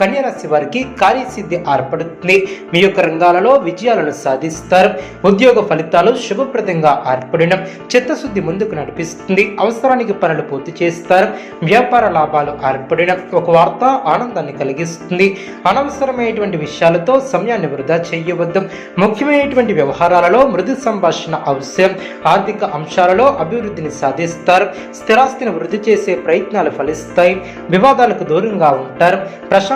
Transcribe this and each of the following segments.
కన్యరాశి వారికి కార్యసిద్ధి ఏర్పడుతుంది. మీ యొక్క రంగాలలో విజయాలను సాధిస్తారు. ఉద్యోగ ఫలితాలు శుభప్రదంగా ఏర్పడిన చిత్తశుద్ధి ముందుకు నడిపిస్తుంది. అవసరానికి పనులు పూర్తి చేస్తారు. వ్యాపార లాభాలు ఏర్పడిన ఒక వార్త ఆనందాన్ని కలిగిస్తుంది. అనవసరమైనటువంటి విషయాలతో సమయాన్ని వృధా చేయవద్దు. ముఖ్యమైనటువంటి వ్యవహారాలలో మృదు సంభాషణ అవసరం. ఆర్థిక అంశాలలో అభివృద్ధిని సాధిస్తారు. స్థిరాస్తిని వృద్ధి చేసే ప్రయత్నాలు ఫలిస్తాయి. వివాదాలకు దూరంగా ఉంటారు.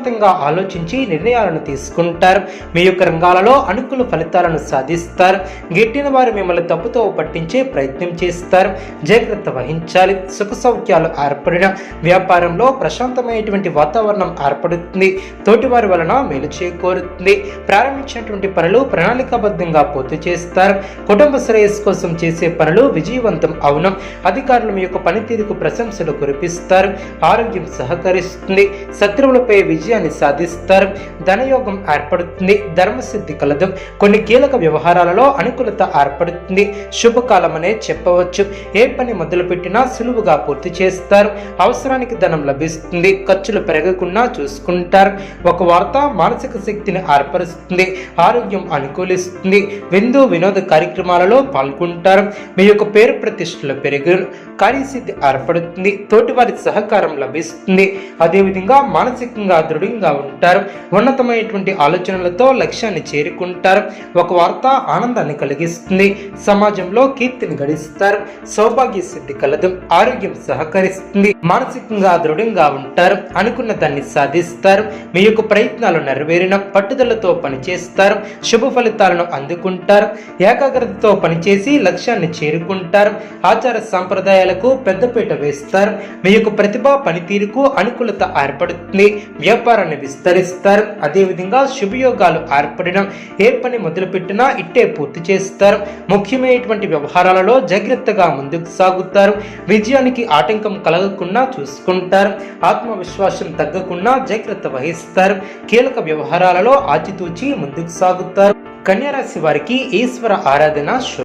సమర్థవంతంగా ఆలోచించి నిర్ణయాలను తీసుకుంటారు. మీ యొక్క రంగాలలో అనుకూల ఫలితాలను సాధిస్తారు. గిట్టిన వారు మిమ్మల్ని తప్పుతో పట్టించే ప్రయత్నం చేస్తారు. జాగ్రత్త వహించాలి. సుఖ సౌఖ్యాలు ఏర్పడిన వ్యాపారంలో ప్రశాంతమైనటువంటి వాతావరణం ఏర్పడుతుంది. తోటివారి వలన మేలు చేకూరుతుంది. ప్రారంభించినటువంటి పనులు ప్రణాళికాబద్ధంగా పూర్తి చేస్తారు. కుటుంబ శ్రేయస్సు కోసం చేసే పనులు విజయవంతం అవును. అధికారులు మీ యొక్క పనితీరుకు ప్రశంసలు కురిపిస్తారు. ఆరోగ్యం సహకరిస్తుంది. శత్రువులపై విజయాన్ని సాధిస్తారు. ధనయోగం ఏర్పడుతుంది. ధర్మసిద్ధి కలదు. కొన్ని కీలక వ్యవహారాలలో అనుకూలత ఏర్పడుతుంది. శుభకాలం అనే చెప్పవచ్చు. ఏ పని మొదలుపెట్టినా సులువుగా పూర్తి చేస్తారు. అవసరానికి ధనం లభిస్తుంది. ఖర్చులు పెరగకుండా చూసుకుంటారు. ఒక వార్త మానసిక శక్తిని ఏర్పరుస్తుంది. ఆరోగ్యం అనుకూలిస్తుంది. విందు వినోద కార్యక్రమాలలో పాల్గొంటారు. మీ యొక్క పేరు ప్రతిష్టలు పెరుగు. కార్యసిద్ధి ఏర్పడుతుంది. తోటివారి సహకారం లభిస్తుంది. అదేవిధంగా మానసికంగా దృఢంగా ఉంటారు. ఉన్నతమైనటువంటి ఆలోచనలతో లక్ష్యాన్ని చేరుకుంటారు. ఒక వార్త ఆనందాన్ని కలిగిస్తుంది. సమాజంలో కీర్తిని గడిస్తారు. సౌభాగ్య సిద్ధి కలదు. ఆరోగ్యం సహకరిస్తుంది. మానసికంగా దృఢంగా ఉంటారు. అనుకున్న దాన్ని సాధిస్తారు. మీ యొక్క ప్రయత్నాలు నెరవేరిన పట్టుదలతో పనిచేస్తారు. శుభ ఫలితాలను అందుకుంటారు. ఏకాగ్రతతో పనిచేసి లక్ష్యాన్ని చేరుకుంటారు. ఆచార సాంప్రదాయాలకు పెద్దపీట వేస్తారు. మీ యొక్క ప్రతిభ పనితీరుకు అనుకూలత ఏర్పడుతుంది. వ్యాపారాన్ని విస్తరిస్తారు. అదేవిధంగా శుభయోగాలు ఏర్పడడం ఏ పని మొదలుపెట్టినా ఇట్టే పూర్తి చేస్తారు. ముఖ్యమైనటువంటి వ్యవహారాలలో జాగ్రత్తగా ముందుకు సాగుతారు. విజయానికి ఆటంకం కలగకుండా చూసుకుంటారు. ఆత్మవిశ్వాసం తగ్గకుండా జాగ్రత్త వహిస్తారు. కీలక వ్యవహారాలలో ఆచితూచి ముందుకు సాగుతారు. కన్యారాశి వారికి ఈశ్వర ఆరాధన